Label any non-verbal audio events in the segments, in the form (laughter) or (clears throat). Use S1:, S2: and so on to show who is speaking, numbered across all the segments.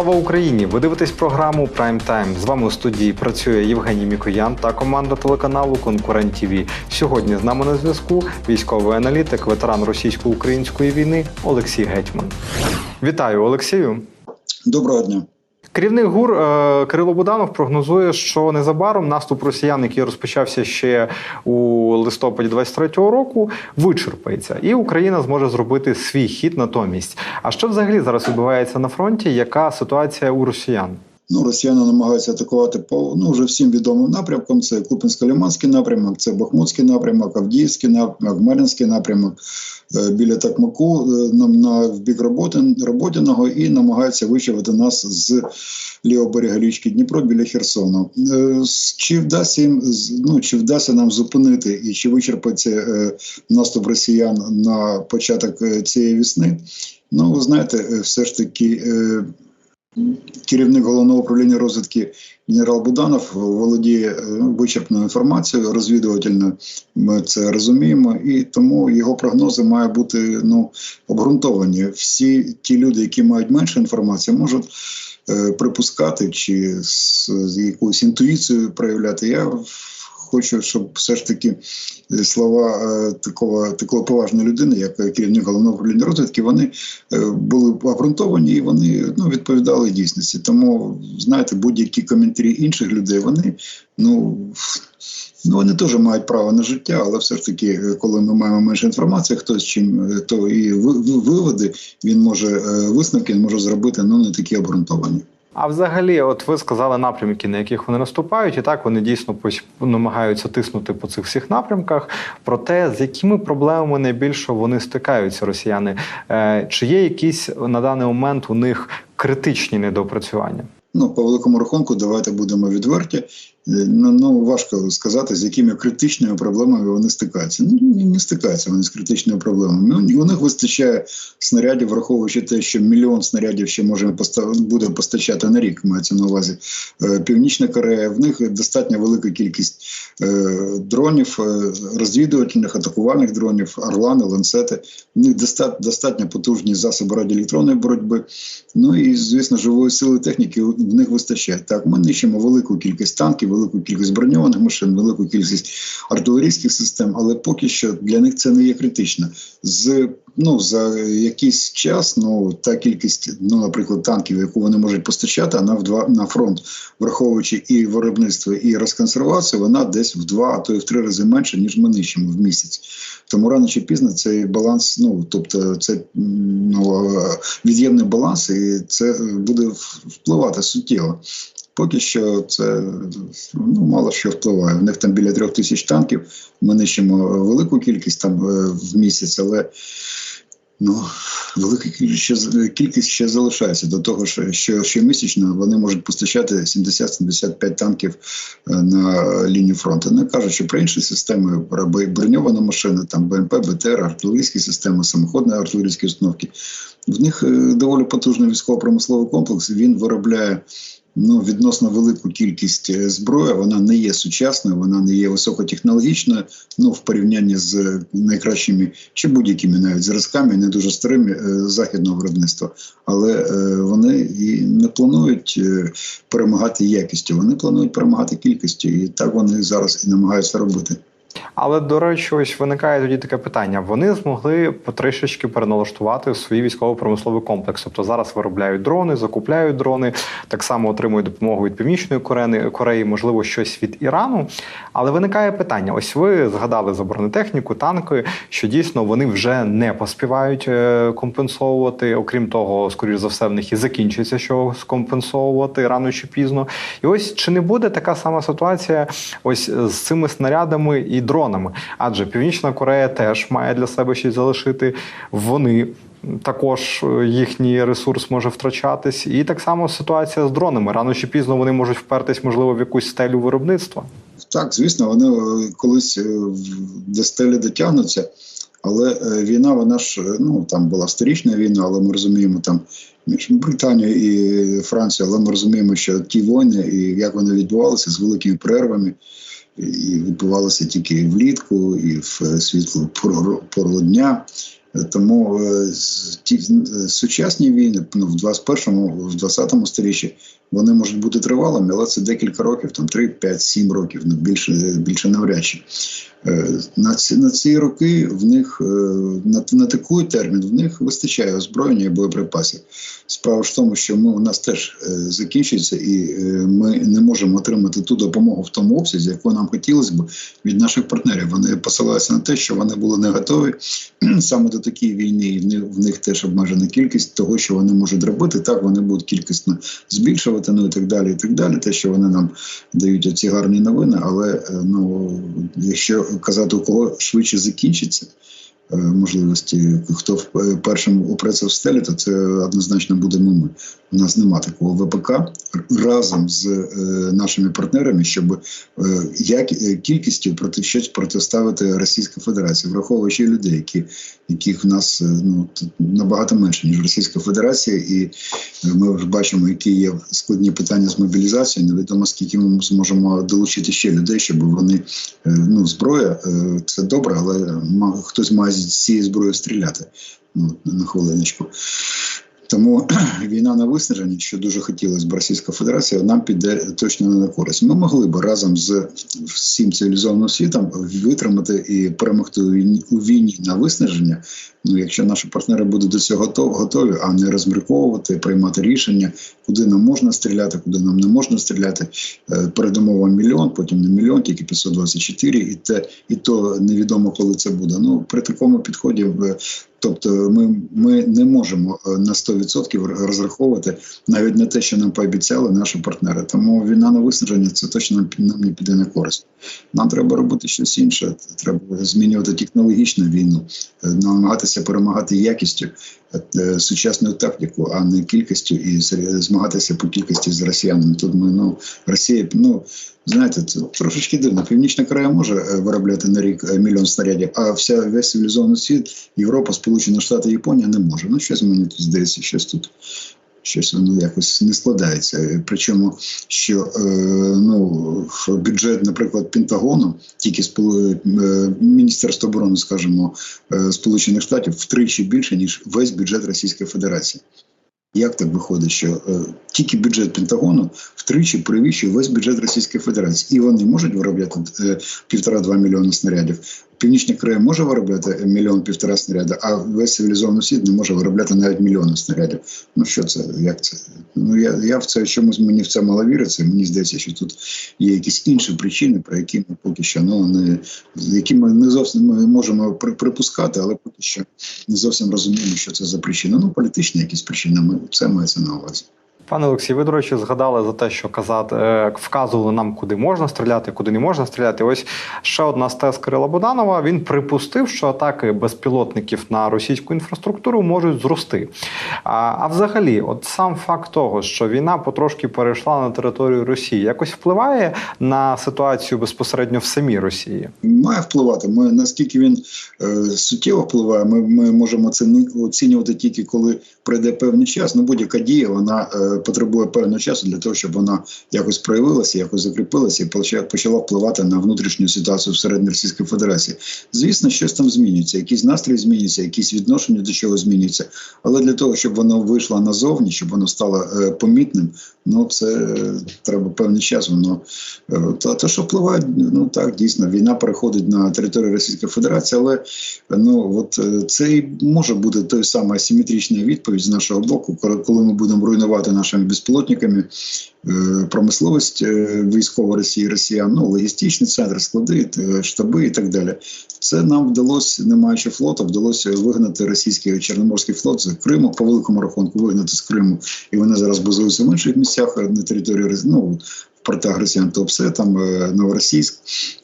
S1: Слава Україні! Ви дивитесь програму Прайм Тайм. З вами у студії працює Євгеній Мікоян та команда телеканалу Конкурент ТВ. Сьогодні з нами на зв'язку військовий аналітик, ветеран російсько-української війни Олексій Гетьман. Вітаю, Олексію.
S2: Доброго дня.
S1: Керівник ГУР е, Кирило Буданов прогнозує, що незабаром наступ росіян, який розпочався ще у листопаді 23-го року, вичерпається, і Україна зможе зробити свій хід натомість. А що взагалі зараз відбувається на фронті? Яка ситуація у росіян?
S2: Ну, росіяни намагаються атакувати по ну вже всім відомим напрямкам. Це Купінсько-Лиманський напрямок, це Бахмутський напрямок, Авдіївський напрямок, Мар'їнський напрямок е, біля Такмаку е, на, на в бік роботи Роботиного і намагаються вичавити нас з лівого берега річки Дніпро біля Херсона. Е, Чи вдасться їм ну чи вдасться нам зупинити і чи вичерпається наступ росіян на початок цієї весни? Ну, ви знаєте, все ж таки. Е, керівник головного управління розвідки генерал Буданов володіє е, вичерпною інформацією розвідувальною. Ми це розуміємо, і тому його прогнози мають бути ну обґрунтовані. Всі ті люди, які мають менше інформації, можуть. е, Припускати чи з, з якоюсь інтуїцією проявляти. Я хочу, щоб все ж таки е, слова е, такого поважної людини, як е, керівник головного управління розвідки, вони були обґрунтовані і вони ну, відповідали дійсності. Тому знаєте, будь-які коментарі інших людей, вони ну. Ну, вони теж мають право на життя, але все ж таки, коли ми маємо менше інформації, хтось чим то і ви- ви- виводи він може висновки він може зробити ну не такі обґрунтовані.
S1: А взагалі, от ви сказали напрямки, на яких вони наступають, і так вони дійсно намагаються тиснути по цих всіх напрямках. Проте з якими проблемами найбільше вони стикаються, росіяни? Е, Чи є якісь на даний момент у них критичні недопрацювання?
S2: Ну, по великому рахунку, давайте будемо відверті. Ну, ну важко сказати, з якими критичними проблемами вони стикаються. Ну не стикаються вони з критичними проблемами. Ну, у них вистачає снарядів, враховуючи те, що мільйон снарядів ще може буде постачати на рік. Мається на увазі Е, Північна Корея. В них достатньо велика кількість е, дронів, е, розвідувальних, атакувальних дронів, орлани, ланцети. В них достатньо потужні засоби радіоелектронної боротьби. Ну і звісно, живої сили техніки в них вистачає. Так, ми нищимо велику кількість танків, велику кількість броньованих машин, велику кількість артилерійських систем, але поки що для них це не є критично. З ну за якийсь час, ну та кількість, ну наприклад, танків, яку вони можуть постачати, вона в два на фронт, враховуючи і виробництво, і розконсервацію, вона десь в два, а то й в три рази менше, ніж ми нищимо в місяць. Тому рано чи пізно цей баланс, ну тобто, це ну, е, від'ємний баланс, і це буде впливати суттєво. Поки що це ну, мало що впливає. В них там біля трьох тисяч танків. Ми нищимо велику кількість там е, в місяць, але ну, велика кількість ще, залишається до того, що, що щомісячно вони можуть постачати 70-75 танків е, на лінію фронту. Не кажучи про інші системи, броньовані машини, там БМП, БТР, артилерійські системи, самоходні артилерійські установки. В них е, доволі потужний військово-промисловий комплекс. Він виробляє ну, відносно велику кількість е, зброї. Вона не є сучасною, вона не є високотехнологічною. Ну, в порівнянні з найкращими чи будь-якими навіть зразками, не дуже старими е, західного виробництва. Але е, вони і не планують е, перемагати якістю, вони планують перемагати кількістю, і так вони зараз і намагаються робити.
S1: Але до речі, ось виникає тоді таке питання: вони змогли потрішечки переналаштувати свій військово-промисловий комплекс. Тобто зараз виробляють дрони, закупляють дрони, так само отримують допомогу від північної Кореї, можливо, щось від Ірану. Але виникає питання: ось ви згадали за бронетехніку, танки, що дійсно вони вже не поспівають е, компенсовувати. Окрім того, скоріш за все, в них і закінчиться що скомпенсовувати рано чи пізно. І ось чи не буде така сама ситуація ось з цими снарядами і дронами? Адже Північна Корея теж має для себе щось залишити. Вони. Також е, їхній ресурс може втрачатись, і так само ситуація з дронами. Рано чи пізно вони можуть впертись, можливо, в якусь стелю виробництва.
S2: Так, звісно, вони е, колись е, до стелі дотягнуться, але війна, вона ж ну там була сторічна війна, але ми розуміємо там між Британією і Францією, але ми розуміємо, що ті війни і як вони відбувалися з великими перервами. І відбувалося тільки влітку, і в світлу пору дня. Тому е, ті е, сучасні війни ну, в 21-му, в 20-му сторіччі вони можуть бути тривалими, але це декілька років, там 3, 5, 7 років, ну, більше, більше навряд чи. Е, На ці, на ці роки в них на, на такий термін в них вистачає озброєння і боєприпасів. Справа в тому, що ми у нас теж закінчується, і ми не можемо отримати ту допомогу в тому обсязі, яку нам хотілося б від наших партнерів. Вони посилаються на те, що вони були не готові (clears throat) саме до такої війни. І в них, теж обмежена кількість того, що вони можуть робити. Так вони будуть кількісно збільшувати, ну і так далі. І так далі. Те, що вони нам дають оці гарні новини, але е, ну якщо казати у кого швидше закінчиться. Е, Можливості, хто в- першим упреться в стелі, то це однозначно будемо ми. У нас нема такого ВПК разом з е, нашими партнерами, щоб е, як е, кількістю проти щось протиставити Російській Федерації, враховуючи людей, які яких в нас е, ну набагато менше ніж Російська Федерація, і е, ми вже бачимо, які є складні питання з мобілізацією. Невідомо скільки ми зможемо долучити ще людей, щоб вони е, ну зброя е, це добре, але хтось має з цієї зброї стріляти. Ну на хвилиночку. Тому (clears throat) війна на виснаження, що дуже хотілося б Російська Федерація, нам піде точно не на користь. Ми могли б разом з всім цивілізованим світом витримати і перемогти у війні на виснаження. Ну, якщо наші партнери будуть до цього готов- готові, а не розмірковувати, приймати рішення, куди нам можна стріляти, куди нам не можна стріляти. Е, Передамо вам мільйон, потім не мільйон, тільки 524, і те, і то невідомо, коли це буде. Ну при такому підході Тобто ми, ми не можемо е, на 100% розраховувати навіть на те, що нам пообіцяли наші партнери. Тому війна на виснаження це точно нам, не піде на користь. Нам треба робити щось інше. Треба змінювати технологічну війну, е, намагатися перемагати якістю, сучасною е, тактику, а не кількістю, і змагатися по кількості з росіянами. Тут ми ну Росія, ну знаєте, це трошечки дивно. Північна Корея може е, виробляти на рік е, мільйон снарядів, а вся весь цивілізований світ, Європа, Сполучені Штати, Японія не може. Ну щось мені тут здається, щось тут. Щось воно якось не складається. Е, Причому, що е, ну, бюджет, наприклад, Пентагону, тільки сполу- е, Міністерство оборони, скажімо, е, Сполучених Штатів втричі більше, ніж весь бюджет Російської Федерації. Як так виходить, що е, тільки бюджет Пентагону втричі перевищує весь бюджет Російської Федерації, і вони можуть виробляти е, півтора-два мільйони снарядів. Північна Корея може виробляти мільйон півтора снаряда, а весь цивілізований світ не може виробляти навіть мільйон снарядів. Ну що це? Як це? Ну я, я в це чомусь мені в це мало віриться. Мені здається, що тут є якісь інші причини, про які ми поки що ну не які ми не зовсім ми можемо при- припускати, але поки що не зовсім розуміємо, що це за причина. Ну політичні якісь причини. Ми це мається на увазі.
S1: Пане Олексій, ви, до речі, згадали за те, що казати, е, вказували нам, куди можна стріляти, куди не можна стріляти. Ось ще одна з тез Кирила Буданова. Він припустив, що атаки безпілотників на російську інфраструктуру можуть зрости. А, а взагалі, от сам факт того, що війна потрошки перейшла на територію Росії, якось впливає на ситуацію безпосередньо в самій Росії.
S2: Має впливати. Ми наскільки він е, суттєво впливає, ми, ми можемо це оцінювати тільки коли пройде певний час. Ну будь-яка дія вона е, потребує певного часу для того, щоб вона якось проявилася, якось закріпилася і почала впливати на внутрішню ситуацію всередині Російської Федерації. Звісно, щось там змінюється, якісь настрої змінюються, якісь відношення до чого змінюються. Але для того, щоб воно вийшло назовні, щоб воно стало е, помітним, ну це е, треба певний час. Воно е, то, то, що впливає, ну так дійсно війна переходить на територію Російської Федерації, але ну от е, це і може бути той самий асиметрична відповідь з нашого боку, коли- ми будемо руйнувати нашими безпілотниками е, промисловість е, військова Росії, Росіян, ну логістичні центри, склади, е, штаби і так далі. Це нам вдалося, не маючи флоту, вдалося вигнати російський чорноморський флот з Криму по великому рахунку вигнати з Криму, і вони зараз базуються в інших місцях на території ну, Росіян Топсе, там е, Новоросійськ.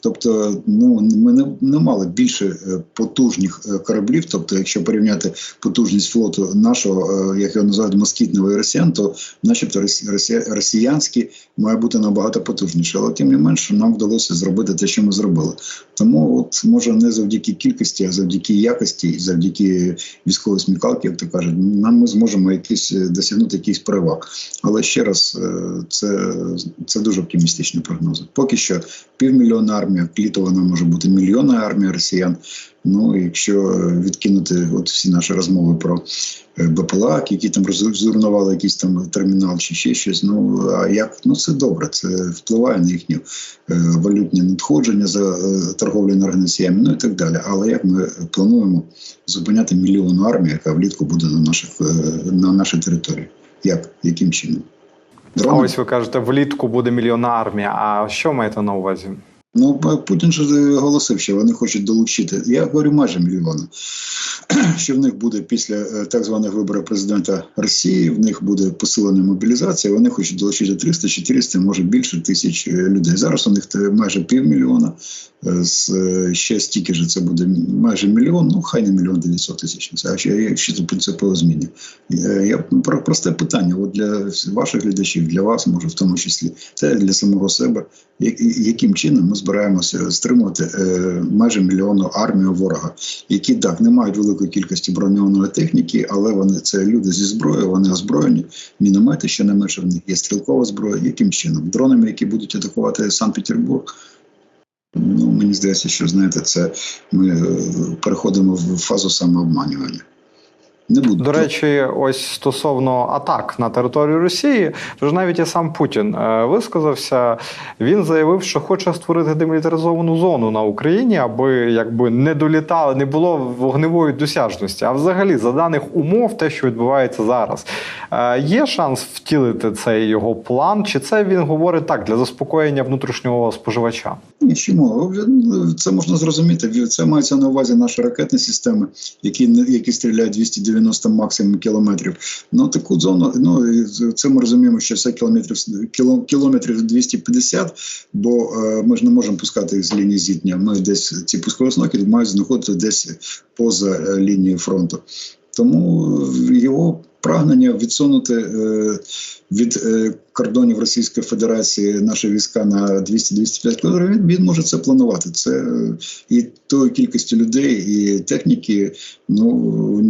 S2: Тобто, ну ми не, не мали більше е, потужних е, кораблів. Тобто, якщо порівняти потужність флоту нашого, як його називають москітного росіян, то начебто росі- росі- росіянський має бути набагато потужніше. Але тим не менше нам вдалося зробити те, що ми зробили. Тому, от може не завдяки кількості, а завдяки якості завдяки військовій смікалки, як то кажуть, нам ми зможемо якісь досягнути якийсь переваг. Але ще раз, це, це дуже дуже оптимістичні прогнози. Поки що півмільйона армія, літо вона може бути мільйонна армія росіян. Ну, якщо відкинути от всі наші розмови про е, БПЛА, які там зруйнували якийсь там термінал чи ще щось. Ну а як ну це добре, це впливає на їхні е, валютні надходження за е, торговлю енергоносіями, ну і так далі. Але як ми плануємо зупиняти мільйонну армію, яка влітку буде на наших на нашій території? Як яким чином?
S1: Ось ви кажете, влітку буде мільйонна армія. А що маєте на увазі?
S2: Ну, Путін же оголосив, що вони хочуть долучити. Я говорю майже мільйона. (clears throat) Що в них буде після е, так званих виборів президента Росії, в них буде посилена мобілізація. Вони хочуть долучити 300, 400, може більше тисяч е, людей. Зараз у них майже півмільйона. Е, ще стільки ж це буде майже мільйон. Ну хай не мільйон 900 тисяч. А ще це принципово зміни. Я про просте питання. От для ваших глядачів, для вас, може в тому числі, та для самого себе. Яким чином ми збираємося стримувати е, майже мільйонну армію ворога, які так не мають великої кількості броньованої техніки, але вони це люди зі зброєю, вони озброєні. Міномети ще не менше в них є стрілкова зброя. Яким чином? Дронами, які будуть атакувати Санкт-Петербург. Ну мені здається, що знаєте, це ми е, переходимо в фазу самообманювання. Не буду
S1: До речі, ось стосовно атак на територію Росії, тож навіть і сам Путін е, висказався. Він заявив, що хоче створити демілітаризовану зону на Україні, аби якби не долітали, не було вогневої досяжності. А взагалі, за даних умов, те, що відбувається зараз, е, є шанс втілити цей його план, чи це він говорить так для заспокоєння внутрішнього споживача?
S2: Ні, чому? Це можна зрозуміти. Це мається на увазі наші ракетні системи, які, які стріляють 290 максимум кілометрів. Ну, таку зону, ну, це ми розуміємо, що це кілометрів, кіло, кілометрів 250, бо е, ми ж не можемо пускати їх з лінії зіткнення. Ми десь, ці пускові установки мають знаходитися десь поза е, лінією фронту. Тому його прагнення відсунути е, від е, кордонів Російської Федерації наші війська на 200-250 кілометрів, він, він може це планувати. Це і тою кількістю людей, і техніки. Ну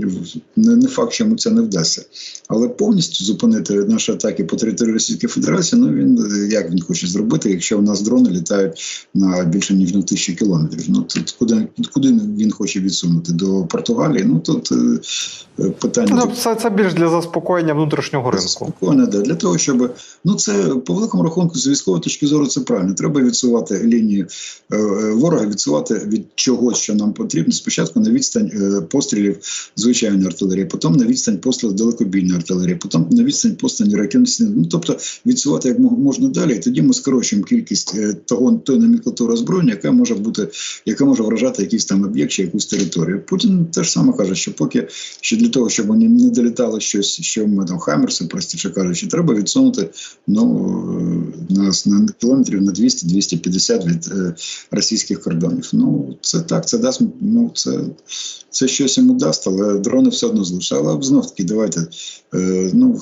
S2: не, не факт, що йому це не вдасться. Але повністю зупинити наші атаки по території Російської Федерації, ну він як він хоче зробити, якщо в нас дрони літають на більше ніж на тисячу кілометрів. Ну тут куди, куди він хоче відсунути? До Португалії? Ну тут е, питання.
S1: Ну, це, це більш для заспокоєння внутрішнього ринку.
S2: Спокійно, да. Для того, щоб ну це по великому рахунку, з військової точки зору, це правильно. Треба відсувати лінію е, е, ворога, відсувати від чогось, що нам потрібно. Спочатку на відстань е, пострілів звичайної артилерії, потім на відстань пострілів далекобійної артилерії, потім на відстань пострілів ракетної. Ну тобто відсувати як можна далі. І тоді ми скорочуємо кількість того тої номенклатури озброєння, яка може бути, яка може вражати якийсь там об'єкт чи якусь територію. Путін теж саме каже, що поки що для того, щоб вони не долітали щось, що ми там Хаммерси, простіше кажучи, треба відсунути ну е, на, на кілометрів на 200-250 від е, російських кордонів. Ну це так, це дасть ну це, це щось йому дасть, але дрони все одно залишили. Але знов таки, давайте е, ну.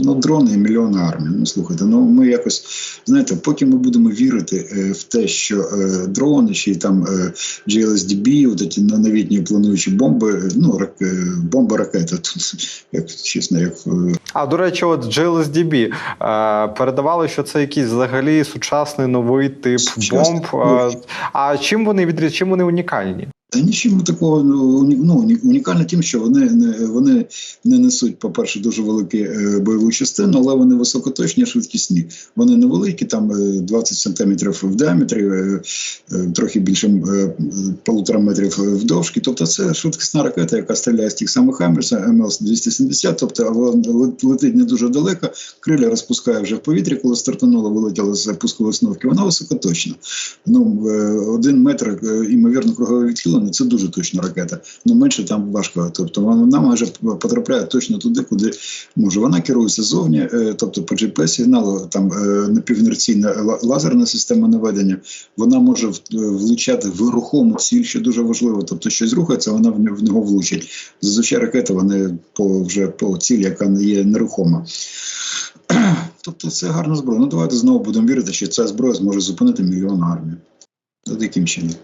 S2: Ну, дрони і мільйони армії. Ну слухайте, ну ми якось знаєте, поки ми будемо вірити е, в те, що е, дрони ще й там е, GLSDB, от ці на- новітні плануючі бомби, е, ну рак, е, бомби ракети, (laughs) тут як чесно, як е,
S1: А до речі, от GLSDB е, передавали, що це якийсь взагалі сучасний новий тип
S2: Сучасний.
S1: бомб. Е, а чим вони відріз... чим вони унікальні?
S2: Та нічим такого ну, ну, уні- унікально тим, що вони не вони не несуть, по-перше, дуже велику е, бойову частину, але вони високоточні, швидкісні. Вони невеликі, там е, 20 сантиметрів в діаметрі, е, е, трохи більше е, полутора метрів вдовжки. Тобто це швидкісна ракета, яка стріляє з тих самих Хаммерса МЛС-270, тобто вона летить не дуже далеко, криля розпускає вже в повітрі, коли стартанула, вилетіла з пускової установки. Вона високоточна. Ну, е, один метр, е, імовірно, кругове відхилення це дуже точна ракета. Ну менше там важко. Тобто вона майже потрапляє точно туди, куди може. Вона керується ззовні, е, тобто по GPS-сигналу, там е, напівінерційна лазерна система наведення. Вона може е, влучати в рухому ціль, що дуже важливо. Тобто щось рухається, вона в нього- влучить. Зазвичай ракети вони по вже по цілі, яка є нерухома. (clears throat) Тобто це гарна зброя. Ну давайте знову будемо вірити, що ця зброя зможе зупинити мільйон армію. От яким чином?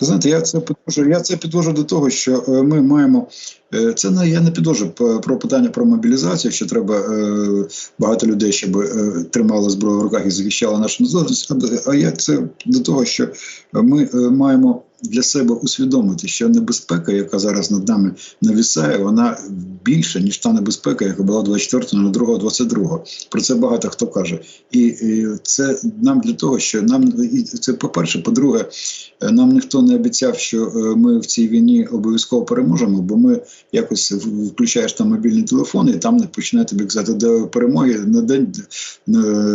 S2: Знаєте, я це підвожу, я це підвожу до того, що е, ми маємо. е, Це не я не підвожу про питання про мобілізацію, що треба е, багато людей, щоб тримали зброю в руках і захищали нашу незалежність. А, я це до того, що ми маємо для себе усвідомити, що небезпека, яка зараз над нами навісає, вона більша ніж та небезпека, яка була 24 02 22 Про це багато хто каже, і, і це нам для того, що нам і це по перше, по-друге. Е, Нам ніхто не обіцяв, що е, ми в цій війні обов'язково переможемо, бо ми якось включаєш там мобільний телефон, і там не починає тобі казати до перемоги на день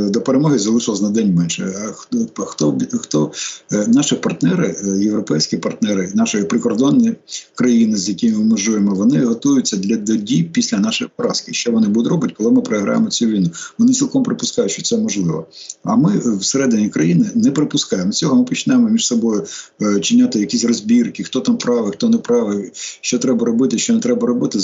S2: до перемоги залишилось на день менше. А хто хто, хто е, наші партнери, е, європейські партнери, наші прикордонні країни, з якими ми межуємо, вони готуються для до дій після нашої поразки. Що вони будуть робити, коли ми програємо цю війну? Вони цілком припускають, що це можливо. А ми е, всередині країни не припускаємо цього. Ми починаємо між собою е, чиняти якісь розбірки, хто там правий, хто не правий, що треба робити, що не треба робити.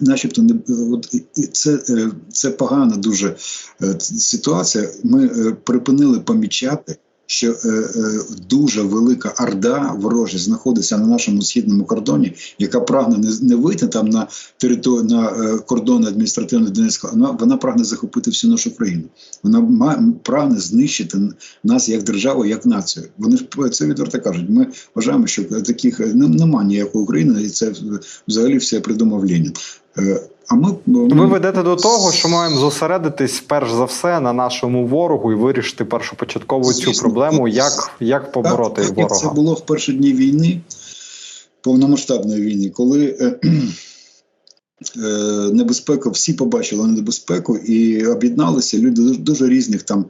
S2: Начебто не от і- і це, е, це погана дуже е, ситуація. Ми е, припинили помічати. Що е, е, дуже велика орда ворожі знаходиться на нашому східному кордоні, яка прагне не, не вийти там на територію на е, кордон адміністративно Донецька, вона, вона прагне захопити всю нашу країну. Вона ма, прагне знищити нас як державу, як націю. Вони ж це відверто кажуть. Ми вважаємо, що таких е, нем- ніякої України, і це взагалі все придумав Ленін. Е, А ми,
S1: Ви ведете до того, що маємо зосередитись перш за все на нашому ворогу і вирішити першопочатково цю проблему, як, як побороти
S2: так, так, як це було в перші дні війни, повномасштабної війни, коли е, е, небезпека, всі побачили небезпеку і об'єдналися люди дуже різних там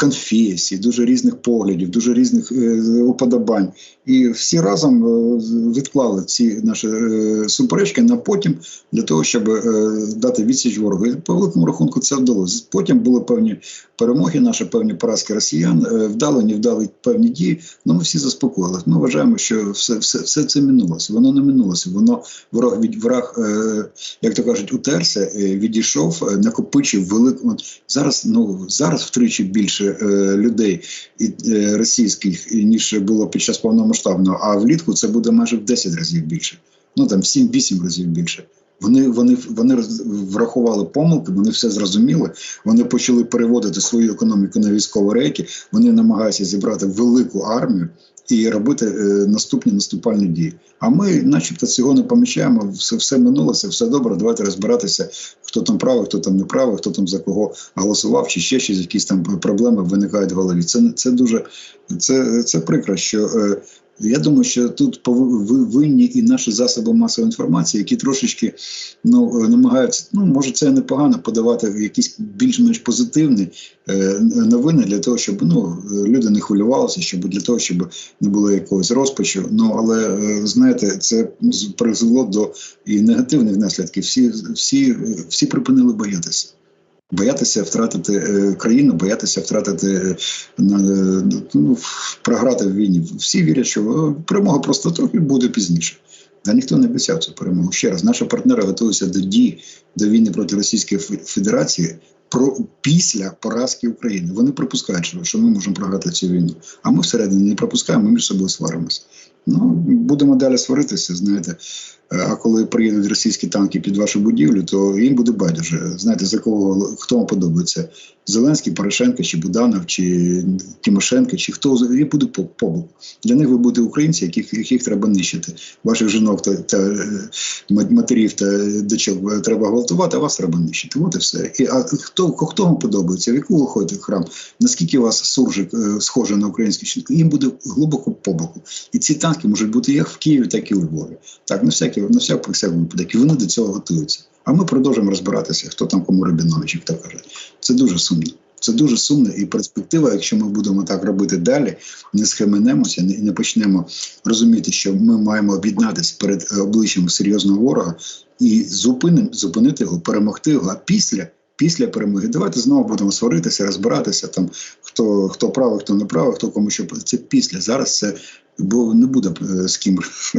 S2: конфесій, дуже різних поглядів, дуже різних е, уподобань. І всі разом е, відклали ці наші е, суперечки на потім для того, щоб дати відсіч ворогу. І по великому рахунку це вдалося. Потім були певні перемоги, наші певні поразки росіян, вдали, не вдали певні дії. Ну ми всі заспокоїлися. Ми вважаємо, що все, все, все це минулося. Воно не минулося. Воно ворог від враг, як то кажуть, утерся, відійшов, накопичив велику. Зараз ну зараз втричі більше е, людей е, російських ніж було під час повномасштабного. А влітку це буде майже в 10 разів більше. Ну там 7-8 разів більше. Вони, вони, вони врахували помилки, вони все зрозуміли. Вони почали переводити свою економіку на військові рейки. Вони намагаються зібрати велику армію і робити е, наступні наступальні дії. А ми, начебто, цього не помічаємо. Все, все минулося, все добре. Давайте розбиратися, хто там правий, хто там не правий, хто там за кого голосував, чи ще щось, якісь там проблеми виникають в голові. Це це дуже це, це прикро, що. Я думаю, що тут винні і наші засоби масової інформації, які трошечки ну, е, намагаються, ну може це непогано подавати якісь більш-менш позитивні е, новини для того, щоб ну, люди не хвилювалися, щоб для того, щоб не було якогось розпачу. Ну але е, знаєте, це призвело до і негативних наслідків. Всі, всі, всі припинили боятися. Боятися втратити е, країну, боятися втратити е, е, ну, програти в війні. Всі вірять, що перемога просто трохи буде пізніше. А ніхто не обіцяв цю перемогу. Ще раз, наші партнери готуються до дій до війни проти Російської Федерації про після поразки України. Вони припускають, що ми можемо програти цю війну. А ми всередині не пропускаємо, ми між собою сваримося. Ну будемо далі сваритися. Знаєте, Е, а коли приїдуть російські танки під вашу будівлю, то їм буде байдуже. Знаєте, за кого хто вам подобається? Зеленський, Порошенко, чи Буданов, чи Тимошенко, чи хто їм буде по по. Для них ви будете українці, яких, яких треба нищити. Ваших жінок та, та матерів та дочок треба гвалтувати, а вас треба нищити. От і все. І а хто хто вам подобається? В яку ви ходите в храм? Наскільки у вас суржик е, схожий на український жінок? Їм буде глибоко по боку. І ці танки можуть бути як в Києві, так і у Львові. Так, на всякий, на всяк про всяк випадок. І вони до цього готуються. А ми продовжуємо розбиратися, хто там кому Рабінович, як то кажуть. Це дуже сумно. Це дуже сумно і перспектива, якщо ми будемо так робити далі, не схаменемося, не, не почнемо розуміти, що ми маємо об'єднатися перед е, обличчям серйозного ворога і зупиним, зупинити його, перемогти його. А після, після перемоги давайте знову будемо сваритися, розбиратися там, хто, хто правий, хто не правий, хто кому що це після. Зараз це бо не буде е, з ким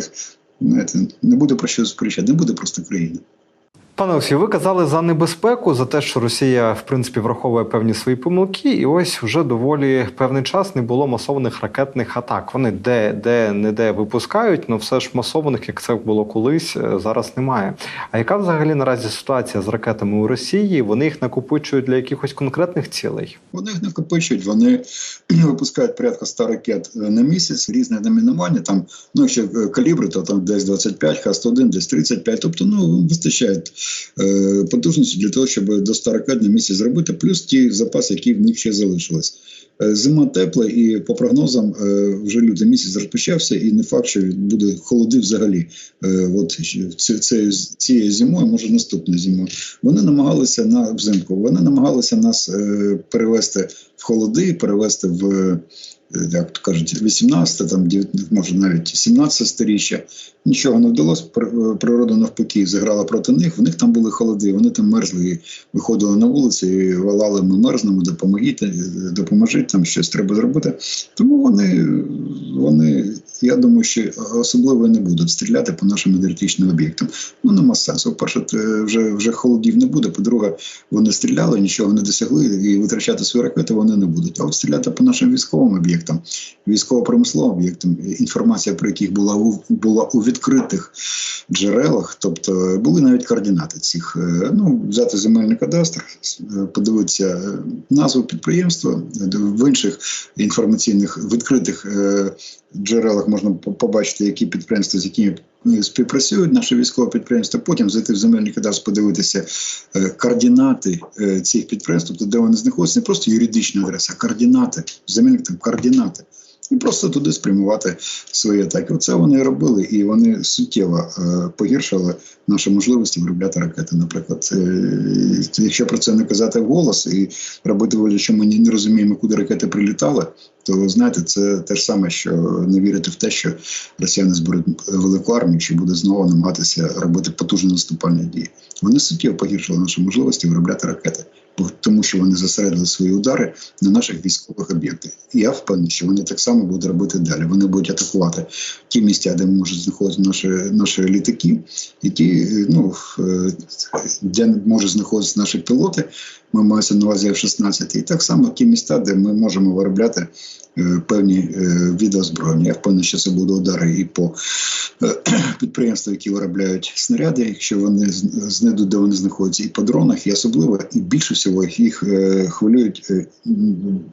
S2: (laughs) знаєте, не буде про що сперечати, не буде просто країни.
S1: Пане Олексію, ви казали за небезпеку, за те, що Росія в принципі враховує певні свої помилки, і ось вже доволі певний час не було масованих ракетних атак. Вони де де не де випускають, але все ж масованих, як це було колись, е, зараз немає. А яка взагалі наразі ситуація з ракетами у Росії? Вони їх накопичують для якихось конкретних цілей?
S2: Вони їх накопичують, вони (clears throat) випускають порядка 100 ракет е, на місяць, різне номінування. Там, ну якщо е, калібри, то там десь 25, Х-101, десь 35. Тобто, ну вистачає потужності для того, щоб до 100 ракет на місяць зробити, плюс ті запаси, які в них ще залишились. Е, Зима тепла, і по прогнозам е, вже лютий місяць розпочався, і не факт, що буде холоди взагалі. Е, От це, цією зимою, може наступною зимою. Вони намагалися на взимку. Вони намагалися нас е, перевести в холоди, перевести в е, як то кажуть, 18, там 19, може навіть 17 сторіччя. Нічого не вдалося. Природа навпаки зіграла проти них. В них там були холоди, вони там мерзли і виходили на вулиці і волали ми мерзнемо, допомогіть, е, допоможіть, там щось треба зробити. Тому вони, вони, я думаю, що особливо не будуть стріляти по нашим енергетичним об'єктам. Ну нема сенсу. По-перше, вже, вже холодів не буде. По-друге, вони стріляли, нічого не досягли, і витрачати свої ракети вони не будуть. А от стріляти по нашим військовим об'єктам, військово-промисловим об'єктам, інформація про яких була у була у відкритих джерелах, тобто були навіть координати цих. е, Ну, взяти земельний кадастр, е, подивитися е, назву підприємства в інших інформаційних відкритих е, джерелах можна побачити, які підприємства з якими е, співпрацюють наші військові підприємства. Потім зайти в земельний кадастр, подивитися е, координати е, цих підприємств, тобто де вони знаходяться, не просто юридична адреса, а координати, земельних там координати. І просто туди спрямувати свої атаки. Оце вони робили, і вони суттєво е, погіршили наші можливості виробляти ракети. Наприклад, е, якщо про це не казати вголос і робити вигляд, що ми не розуміємо, куди ракети прилітали, то знаєте, це те ж саме, що не вірити в те, що росіяни зберуть велику армію, що буде знову намагатися робити потужні наступальні дії. Вони суттєво погіршили наші можливості виробляти ракети, тому що вони зосередили свої удари на наших військових об'єктах. І я впевнений, що вони так само будуть робити далі. Вони будуть атакувати ті місця, де можуть знаходити наші, наші літаки, які ну де можуть знаходитися наші пілоти. Ми маємо на увазі F-16, і так само ті міста, де ми можемо виробляти певні е, види озброєння. Я впевнений, що це будуть удари і по (clears throat) підприємствах, підприємствам, які виробляють снаряди, якщо вони знайдуть, де вони знаходяться, і по дронах, і особливо, і більше всього їх е, хвилюють е,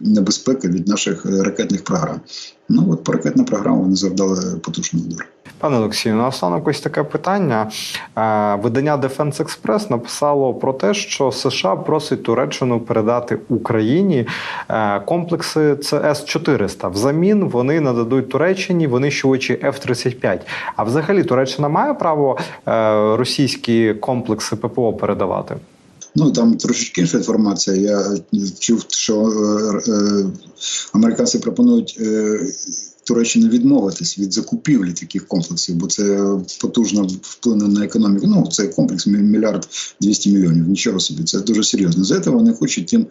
S2: небезпека від наших е, ракетних програм. Ну от по ракетна програма вони завдали потужний удар.
S1: Пане Олексію, наостанок ось таке питання. Е, Видання Defense Express написало про те, що США просить Туреччину передати Україні е, комплекси cs 400 Взамін вони нададуть Туреччині винищувачі F-35. А взагалі Туреччина має право е, російські комплекси ППО передавати?
S2: Ну там трошечки інша інформація. Я чув, що е, е, американці пропонують е, Туреччині відмовитись від закупівлі таких комплексів, бо це потужно вплине на економіку. Ну цей комплекс мільярд 200 мільйонів. Нічого собі, це дуже серйозно. За це вони хочуть їм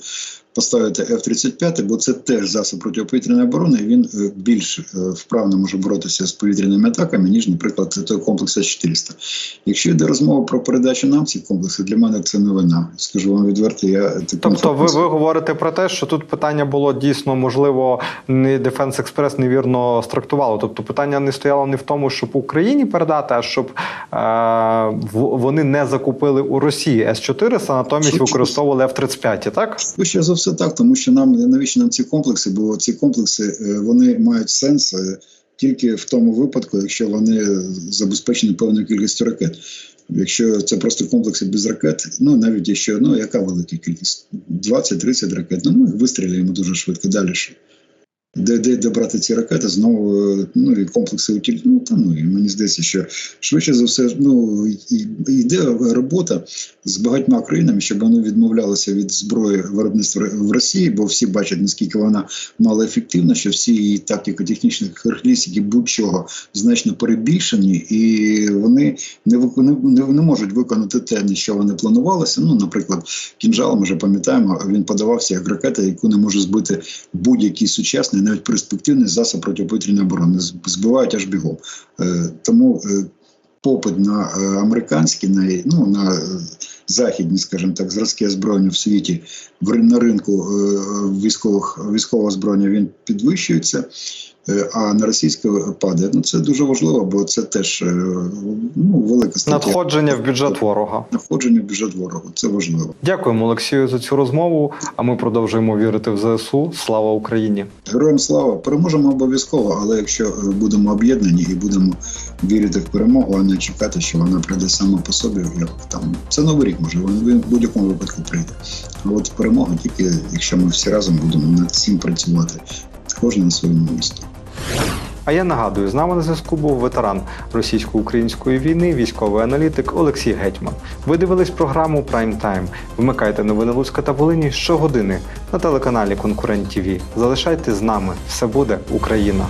S2: поставити F-35, бо це теж засіб протиповітряної оборони. і Він е, більш е, вправно може боротися з повітряними атаками, ніж, наприклад, той комплекс С-400. Якщо йде розмова про передачу нам цих комплексів, для мене це новина. Скажу вам відверто, я таким
S1: Тобто, ви, ви говорите про те, що тут питання було дійсно можливо, не Defense Express невірно страктувало. Тобто, питання не стояло не в тому, щоб Україні передати, а щоб е, вони не закупили у Росії С-400, натомість використовували F-35, так?
S2: Ще за все так, тому що нам навіщо нам ці комплекси, бо ці комплекси е, вони мають сенс е, тільки в тому випадку, якщо вони забезпечені певною кількістю ракет. Якщо це просто комплекси без ракет, ну навіть якщо ну яка велика кількість? 20-30 ракет, ну ми їх вистрілюємо дуже швидко. Далі що? Де, де, де ці ракети, знову е, ну і комплекси утіль. Ну та ну і мені здається, що швидше за все, ну йде робота з багатьма країнами, щоб вони відмовлялися від зброї виробництва в Росії, бо всі бачать наскільки вона малоефективна, що всі її тактико-технічні характеристики будь-чого значно перебільшені, і вони не вик- не, не, не можуть виконати те, на що вони планувалися. Ну, наприклад, кінжал, ми вже пам'ятаємо, він подавався як ракета, яку не може збити будь-який сучасний, навіть перспективний засіб протиповітряної оборони. Збивають аж бігом. Е, тому е, попит на е, американські, на, ну, на західні, скажімо так, зразки озброєння в світі на ринку військових, військового озброєння він підвищується, а на російське падає. Ну, це дуже важливо, бо це теж е, ну, велика стаття.
S1: Надходження в бюджет ворога.
S2: Надходження в бюджет ворогу. Це важливо.
S1: Дякуємо Олексію за цю розмову. А ми продовжуємо вірити в ЗСУ. Слава Україні!
S2: Героям слава переможемо обов'язково, але якщо е, будемо об'єднані і будемо вірити в перемогу, а не чекати, що вона прийде сама по собі, як там це новий рік, може він в будь-якому випадку прийде. А от перемога тільки якщо ми всі разом будемо над цим працювати, кожен на своєму місці.
S1: А я нагадую, з нами на зв'язку був ветеран російсько-української війни, військовий аналітик Олексій Гетьман. Ви дивились програму Прайм Тайм. Вмикайте новини Луцька та Волині щогодини на телеканалі Конкурент ТІВІ. Залишайтесь з нами. Все буде Україна!